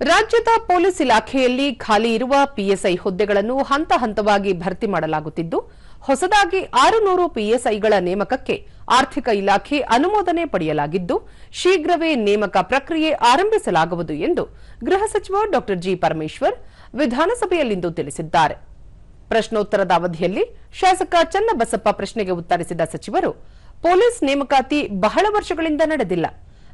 ರಾಜ್ಯದ ಪೊಲೀಸ್ ಇಲಾಖೆಯಲ್ಲಿ ಖಾಲಿ ಇರುವ ಪಿಎಸ್ಐ ಹುದ್ದೆಗಳನ್ನು ಹಂತ ಹಂತವಾಗಿ ಭರ್ತಿ ಮಾಡಲಾಗುತ್ತಿದ್ದು, ಹೊಸದಾಗಿ ಆರುನೂರು ಪಿಎಸ್ಐಗಳ ನೇಮಕಕ್ಕೆ ಆರ್ಥಿಕ ಇಲಾಖೆ ಅನುಮೋದನೆ ಪಡೆಯಲಾಗಿದ್ದು, ಶೀಘ್ರವೇ ನೇಮಕ ಪ್ರಕ್ರಿಯೆ ಆರಂಭಿಸಲಾಗುವುದು ಎಂದು ಗೃಹ ಸಚಿವ ಡಾ ಜಿ ಪರಮೇಶ್ವರ್ ವಿಧಾನಸಭೆಯಲ್ಲಿಂದು ತಿಳಿಸಿದ್ದಾರೆ. ಪ್ರಶ್ನೋತ್ತರದ ಅವಧಿಯಲ್ಲಿ ಶಾಸಕ ಚನ್ನಬಸಪ್ಪ ಪ್ರಶ್ನೆಗೆ ಉತ್ತರಿಸಿದ ಸಚಿವರು, ಪೊಲೀಸ್ ನೇಮಕಾತಿ ಬಹಳ ವರ್ಷಗಳಿಂದ ನಡೆದಿಲ್ಲ.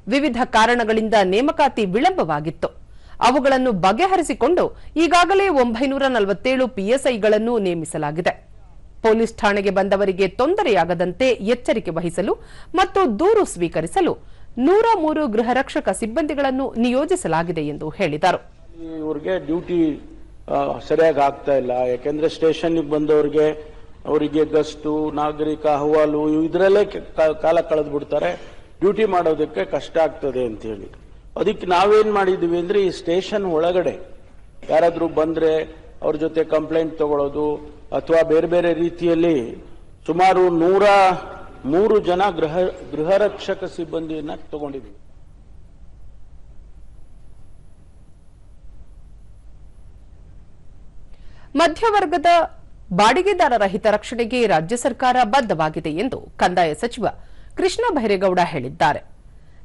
ವಿವಿಧ ಕಾರಣಗಳಿಂದ ನೇಮಕಾತಿ ವಿಳಂಬವಾಗಿತ್ತು. ಅವುಗಳನ್ನು ಬಗೆಹರಿಸಿಕೊಂಡು ಈಗಾಗಲೇ ಒಂಬೈನೂರ ನಲವತ್ತೇಳು ಪಿಎಸ್ಐಗಳನ್ನು ನೇಮಿಸಲಾಗಿದೆ. ಪೊಲೀಸ್ ಠಾಣೆಗೆ ಬಂದವರಿಗೆ ತೊಂದರೆಯಾಗದಂತೆ ಎಚ್ಚರಿಕೆ ವಹಿಸಲು ಮತ್ತು ದೂರು ಸ್ವೀಕರಿಸಲು ನೂರ ಮೂರು ಗೃಹ ರಕ್ಷಕ ಸಿಬ್ಬಂದಿಗಳನ್ನು ನಿಯೋಜಿಸಲಾಗಿದೆ ಎಂದು ಹೇಳಿದರು. ಇವರಿಗೆ ಡ್ಯೂಟಿ ಸರಿಯಾಗಿ ಆಗ್ತಾ ಇಲ್ಲ. ಯಾಕೆಂದ್ರೆ ಸ್ಟೇಷನ್ ಬಂದವರಿಗೆ ಅವರಿಗೆ ಗಸ್ತು, ನಾಗರಿಕ ಅಹವಾಲು ಇದರಲ್ಲೇ ಕಾಲ ಕಳೆದು ಬಿಡ್ತಾರೆ ಡ್ಯೂಟಿ ಮಾಡೋದಕ್ಕೆ ಕಷ್ಟ ಆಗ್ತದೆ ಅಂತ ಹೇಳಿ. ಅದಕ್ಕೆ ನಾವೇನ್ ಮಾಡಿದ್ವಿ ಅಂದ್ರೆ ಈ ಸ್ಟೇಷನ್ ಒಳಗಡೆ ಯಾರಾದ್ರೂ ಬಂದ್ರೆ ಅವ್ರ ಜೊತೆ ಕಂಪ್ಲೇಂಟ್ ತಗೊಳ್ಳೋದು ಅಥವಾ ಬೇರೆ ಬೇರೆ ರೀತಿಯಲ್ಲಿ ಸುಮಾರು ನೂರ ಮೂರು ಜನ ಗೃಹ ಗೃಹ ರಕ್ಷಕ ಸಿಬ್ಬಂದಿಯನ್ನ ತಗೊಂಡಿದ್ವಿ. ಮಧ್ಯವರ್ಗದ ಬಾಡಿಗೆದಾರರ ಹಿತರಕ್ಷಣೆಗೆ ರಾಜ್ಯ ಸರ್ಕಾರ ಬದ್ಧವಾಗಿದೆ ಎಂದು ಕಂದಾಯ ಸಚಿವ ಕೃಷ್ಣ ಬೈರೇಗೌಡ ಹೇಳಿದ್ದಾರೆ.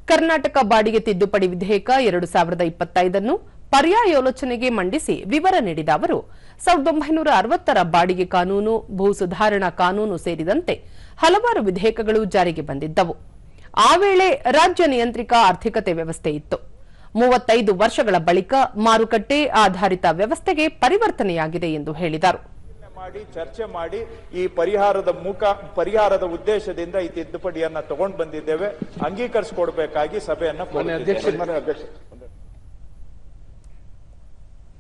ಕರ್ನಾಟಕ ಬಾಡಿಗೆ ತಿದ್ದುಪಡಿ ವಿಧೇಯಕ ಎರಡು ಸಾವಿರದ ಇಪ್ಪತ್ತೈದನ್ನು ಪರ್ಯಾಯೋಲೋಚನೆಗೆ ಮಂಡಿಸಿ ವಿವರ ನೀಡಿದ ಅವರು, ಸಾವಿರದ ಒಂಬೈನೂರ ಅರವತ್ತರ ಬಾಡಿಗೆ ಕಾನೂನು, ಭೂ ಸುಧಾರಣಾ ಕಾನೂನು ಸೇರಿದಂತೆ ಹಲವಾರು ವಿಧೇಯಕಗಳು ಜಾರಿಗೆ ಬಂದಿದ್ದವು. ಆ ವೇಳೆ ರಾಜ್ಯ ನಿಯಂತ್ರಿಕ ಆರ್ಥಿಕತೆ ವ್ಯವಸ್ಥೆ ಇತ್ತು. ಮೂವತ್ತೈದು ವರ್ಷಗಳ ಬಳಿಕ ಮಾರುಕಟ್ಟೆ ಆಧಾರಿತ ವ್ಯವಸ್ಥೆಗೆ ಪರಿವರ್ತನೆಯಾಗಿದೆ ಎಂದು ಹೇಳಿದರು. ಮಾಡಿ ಚರ್ಚೆ ಮಾಡಿ ಈ ಪರಿಹಾರದ ಮುಖ ಪರಿಹಾರದ ಉದ್ದೇಶದಿಂದ ಈ ತಿದ್ದುಪಡಿಯನ್ನ ತಗೊಂಡು ಬಂದಿದ್ದೇವೆ ಅಂಗೀಕರಿಸಿಕೊಡ್ಬೇಕಾಗಿ ಸಭೆಯನ್ನ.